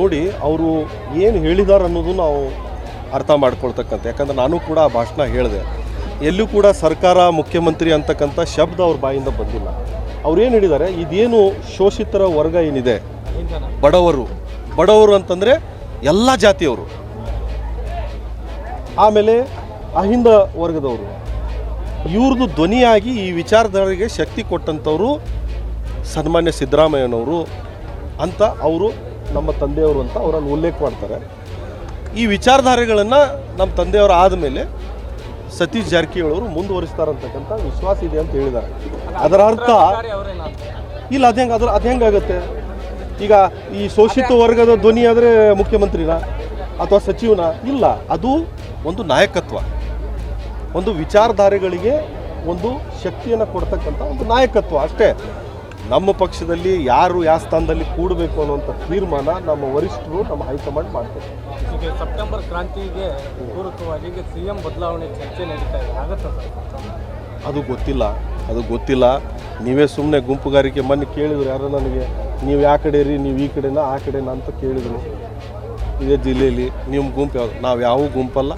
ನೋಡಿ, ಅವರು ಏನು ಹೇಳಿದ್ದಾರೆ ಅನ್ನೋದು ನಾವು ಅರ್ಥ ಮಾಡ್ಕೊಳ್ತಕ್ಕಂಥ ಯಾಕಂದ್ರೆ ನಾನು ಕೂಡ ಆ ಭಾಷಣ ಹೇಳಿದೆ. ಎಲ್ಲೂ ಕೂಡ ಸರ್ಕಾರ, ಮುಖ್ಯಮಂತ್ರಿ ಅಂತಕ್ಕಂಥ ಶಬ್ದ ಅವ್ರ ಬಾಯಿಂದ ಬಂದಿಲ್ಲ. ಅವ್ರು ಏನು ಹೇಳಿದ್ದಾರೆ ಇದೇನು ಶೋಷಿತರ ವರ್ಗ ಏನಿದೆ? ಬಡವರು. ಬಡವರು ಅಂತಂದರೆ ಎಲ್ಲ ಜಾತಿಯವರು. ಆಮೇಲೆ ಅಹಿಂದ ವರ್ಗದವರು. ಇವ್ರದ್ದು ಧ್ವನಿಯಾಗಿ ಈ ವಿಚಾರಧಾರೆಗೆ ಶಕ್ತಿ ಕೊಟ್ಟಂಥವರು ಸನ್ಮಾನ್ಯ ಸಿದ್ದರಾಮಯ್ಯನವರು ಅಂತ ಅವರು ನಮ್ಮ ತಂದೆಯವರು ಅಂತ ಅವರನ್ನು ಉಲ್ಲೇಖ ಮಾಡ್ತಾರೆ. ಈ ವಿಚಾರಧಾರೆಗಳನ್ನು ನಮ್ಮ ತಂದೆಯವರು ಆದಮೇಲೆ ಸತೀಶ್ ಜಾರಕಿಹೊಳಿ ಮುಂದುವರಿಸ್ತಾರಂತಕ್ಕಂಥ ವಿಶ್ವಾಸ ಇದೆ ಅಂತ ಹೇಳಿದ್ದಾರೆ. ಅದರ ಅರ್ಥ ಇಲ್ಲ, ಅದು ಹೆಂಗೆ ಅದ್ರ ಅದು ಹೆಂಗಾಗುತ್ತೆ ಈಗ ಈ ಶೋಷಿತ ವರ್ಗದ ಧ್ವನಿ ಆದರೆ ಮುಖ್ಯಮಂತ್ರಿನ ಅಥವಾ ಸಚಿವನ? ಇಲ್ಲ, ಅದು ಒಂದು ನಾಯಕತ್ವ. ಒಂದು ವಿಚಾರಧಾರೆಗಳಿಗೆ ಒಂದು ಶಕ್ತಿಯನ್ನು ಕೊಡ್ತಕ್ಕಂಥ ಒಂದು ನಾಯಕತ್ವ ಅಷ್ಟೇ. ನಮ್ಮ ಪಕ್ಷದಲ್ಲಿ ಯಾರು ಯಾವ ಸ್ಥಾನದಲ್ಲಿ ಕೂಡಬೇಕು ಅನ್ನುವಂಥ ತೀರ್ಮಾನ ನಮ್ಮ ವರಿಷ್ಠರು ನಮ್ಮ ಹೈಕಮಾಂಡ್ ಮಾಡ್ತಾರೆ ಈಗ ಸೆಪ್ಟೆಂಬರ್ ಕ್ರಾಂತಿಗೆ ಪೂರಕವಾಗಿ ಈಗ ಸಿ ಎಂ ಬದಲಾವಣೆ ಚರ್ಚೆ ನಡೀತಾ ಇದೆ. ಆಗತ್ತಾ ಅದು ಗೊತ್ತಿಲ್ಲ ಅದು ಗೊತ್ತಿಲ್ಲ. ನೀವೇ ಸುಮ್ಮನೆ ಗುಂಪುಗಾರಿಕೆ ಮೊನ್ನೆ ಕೇಳಿದ್ರು ಯಾರು ನನಗೆ. ನೀವು ಯಾವ ಕಡೆ ರೀ ನೀವು ಈ ಕಡೆನಾ ಆ ಕಡೆನಾ ಅಂತ ಕೇಳಿದರು. ಇದೇ ಜಿಲ್ಲೆಯಲ್ಲಿ ನಿಮ್ಮ ಗುಂಪು ಯಾವುದು? ನಾವು ಯಾವ ಗುಂಪಲ್ಲ?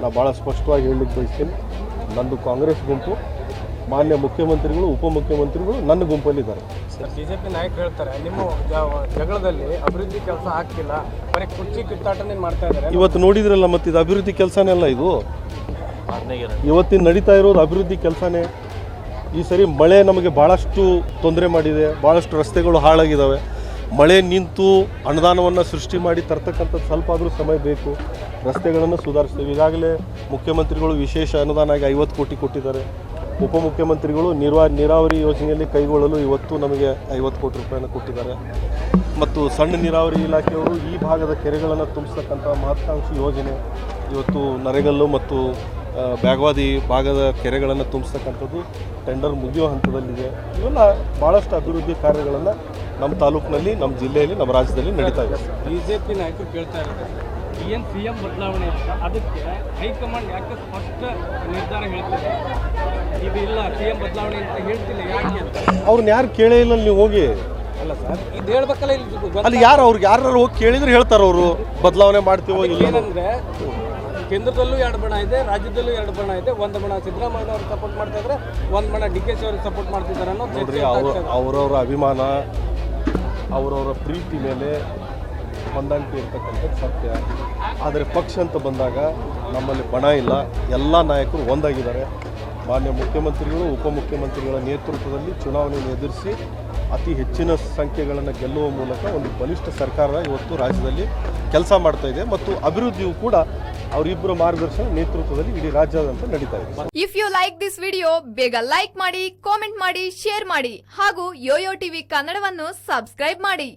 ನಾವು ಭಾಳ ಸ್ಪಷ್ಟವಾಗಿ ಹೇಳಲಿಕ್ಕೆ ಬಯಸ್ತೀನಿ. ನಂದು ಕಾಂಗ್ರೆಸ್ ಗುಂಪು. ಮಾನ್ಯ ಮುಖ್ಯಮಂತ್ರಿಗಳು ಉಪಮುಖ್ಯಮಂತ್ರಿಗಳು ನನ್ನ ಗುಂಪಲ್ಲಿದ್ದಾರೆ. ಬಿಜೆಪಿ ನಾಯಕರು ಹೇಳ್ತಾರೆ ನಿಮ್ಮ ಜಗಳದಲ್ಲಿ ಅಭಿವೃದ್ಧಿ ಕೆಲಸ ಆಗ್ತಿಲ್ಲ ಬರೀ ಕುರ್ಚಿ ಕಿತ್ತಾಟನೆ ಮಾಡ್ತಾ ಇದ್ದಾರೆ ಇವತ್ತು ನೋಡಿದ್ರಲ್ಲ ಮತ್ತು ಇದು ಅಭಿವೃದ್ಧಿ ಕೆಲಸನೇ ಅಲ್ಲ ಇದು? ಇವತ್ತಿನ ನಡೀತಾ ಇರೋದು ಅಭಿವೃದ್ಧಿ ಕೆಲಸನೇ. ಈ ಸರಿ ಮಳೆ ನಮಗೆ ಭಾಳಷ್ಟು ತೊಂದರೆ ಮಾಡಿದೆ ಭಾಳಷ್ಟು ರಸ್ತೆಗಳು ಹಾಳಾಗಿದ್ದಾವೆ ಮಳೆ ನಿಂತು ಅನುದಾನವನ್ನು ಸೃಷ್ಟಿ ಮಾಡಿ ತರ್ತಕ್ಕಂಥದ್ದು ಸ್ವಲ್ಪ ಆದರೂ ಸಮಯ ಬೇಕು. ರಸ್ತೆಗಳನ್ನು ಸುಧಾರಿಸ್ತೀವಿ. ಈಗಾಗಲೇ ಮುಖ್ಯಮಂತ್ರಿಗಳು ವಿಶೇಷ ಅನುದಾನ ಆಗಿ ಐವತ್ತು ಕೋಟಿ ಕೊಟ್ಟಿದ್ದಾರೆ. ಉಪಮುಖ್ಯಮಂತ್ರಿಗಳು ನಿರ್ವಾ ನೀರಾವರಿ ಯೋಜನೆಯಲ್ಲಿ ಕೈಗೊಳ್ಳಲು ಇವತ್ತು ನಮಗೆ ಐವತ್ತು ಕೋಟಿ ರೂಪಾಯಿಯನ್ನು ಕೊಟ್ಟಿದ್ದಾರೆ. ಮತ್ತು ಸಣ್ಣ ನೀರಾವರಿ ಇಲಾಖೆಯವರು ಈ ಭಾಗದ ಕೆರೆಗಳನ್ನು ತುಂಬಿಸ್ತಕ್ಕಂಥ ಮಹತ್ವಾಕಾಂಕ್ಷಿ ಯೋಜನೆ ಇವತ್ತು ನರೆಗಲ್ಲು ಮತ್ತು ಬ್ಯಾಗವಾದಿ ಭಾಗದ ಕೆರೆಗಳನ್ನು ತುಂಬಿಸ್ತಕ್ಕಂಥದ್ದು ಟೆಂಡರ್ ಮುಗಿಯೋ ಹಂತದಲ್ಲಿದೆ. ಇವೆಲ್ಲ ಭಾಳಷ್ಟು ಅಭಿವೃದ್ಧಿ ಕಾರ್ಯಗಳನ್ನು ನಮ್ಮ ತಾಲೂಕಿನಲ್ಲಿ, ನಮ್ಮ ಜಿಲ್ಲೆಯಲ್ಲಿ, ನಮ್ಮ ರಾಜ್ಯದಲ್ಲಿ ನಡೀತಾ ಇದೆ. ಬಿಜೆಪಿ ನಾಯಕರು ಕೇಳ್ತಾ ಇದ್ದಾರೆ. ಏನು ಸಿ ಎಂ ಬದಲಾವಣೆ ಅದಕ್ಕೆ ಹೈಕಮಾಂಡ್ ಯಾಕೆ ಸ್ಪಷ್ಟ ನಿರ್ಧಾರ ಹೇಳ್ತಾರೆ ಇದು ಇಲ್ಲ ಸಿ ಎಂ ಬದಲಾವಣೆ ಅಂತ ಹೇಳ್ತಿಲ್ಲ ಯಾಕೆ ಅಂತ. ಅವ್ರನ್ನ ಯಾರು ಕೇಳೇ ಇಲ್ಲ ನೀವು ಹೋಗಿ. ಅಲ್ಲ ಸರ್ ಇದು ಹೇಳ್ಬೇಕಲ್ಲ ಇಲ್ಲಿ ಅಲ್ಲಿ ಯಾರು ಅವ್ರಿಗೆ ಯಾರು ಹೋಗಿ ಕೇಳಿದ್ರೆ ಹೇಳ್ತಾರೆ ಅವರು ಬದಲಾವಣೆ ಮಾಡ್ತೀವೋ ಇಲ್ಲ ಏನಂದ್ರೆ ಕೇಂದ್ರದಲ್ಲೂ ಎರಡು ಬಣ ಇದೆ ರಾಜ್ಯದಲ್ಲೂ ಎರಡು ಬಣ ಇದೆ. ಒಂದು ಬಣ ಸಿದ್ದರಾಮಯ್ಯ ಅವ್ರಿಗೆ ಸಪೋರ್ಟ್ ಮಾಡ್ತಾ ಇದ್ರೆ ಒಂದು ಬಣ ಡಿ ಕೆ ಸಿ ಅವ್ರಿಗೆ ಸಪೋರ್ಟ್ ಮಾಡ್ತಿದ್ದಾರೆ ಅನ್ನೋ ನೋಡ್ರಿ ಅವ್ರ ಅವರವರ ಅಭಿಮಾನ ಅವರವರ ಪ್ರೀತಿ ಮೇಲೆ ಹೊಂದಾಣಿಕೆ ಇರ್ತಕ್ಕಂಥದ್ದು ಸತ್ಯ. ಆದರೆ ಪಕ್ಷ ಅಂತ ಬಂದಾಗ ನಮ್ಮಲ್ಲಿ ಬಣ ಇಲ್ಲ. ಎಲ್ಲ ನಾಯಕರು ಒಂದಾಗಿದ್ದಾರೆ. ಮಾನ್ಯ ಮುಖ್ಯಮಂತ್ರಿಗಳು, ಉಪಮುಖ್ಯಮಂತ್ರಿಗಳ ನೇತೃತ್ವದಲ್ಲಿ ಚುನಾವಣೆಯನ್ನು ಎದುರಿಸಿ ಅತಿ ಹೆಚ್ಚಿನ ಸಂಖ್ಯೆಗಳನ್ನು ಗೆಲ್ಲುವ ಮೂಲಕ ಒಂದು ಬಲಿಷ್ಠ ಸರ್ಕಾರ ಇವತ್ತು ರಾಜ್ಯದಲ್ಲಿ ಕೆಲಸ ಮಾಡ್ತಾ ಇದೆ ಮತ್ತು ಅಭಿವೃದ್ಧಿಯು ಕೂಡ ಅವರಿಬ್ಬರ ಮಾರ್ಗದರ್ಶನ ನೇತೃತ್ವದಲ್ಲಿ ಇಡೀ ರಾಜ್ಯಾದ್ಯಂತ ನಡೀತಾ ಇದೆ. If you like this video ಬೇಗ ಲೈಕ್ ಮಾಡಿ ಕಾಮೆಂಟ್ ಮಾಡಿ ಶೇರ್ ಮಾಡಿ ಹಾಗೂ ಯೋಯೋ ಟಿವಿ ಕನ್ನಡವನ್ನು ಸಬ್ಸ್ಕ್ರೈಬ್ ಮಾಡಿ.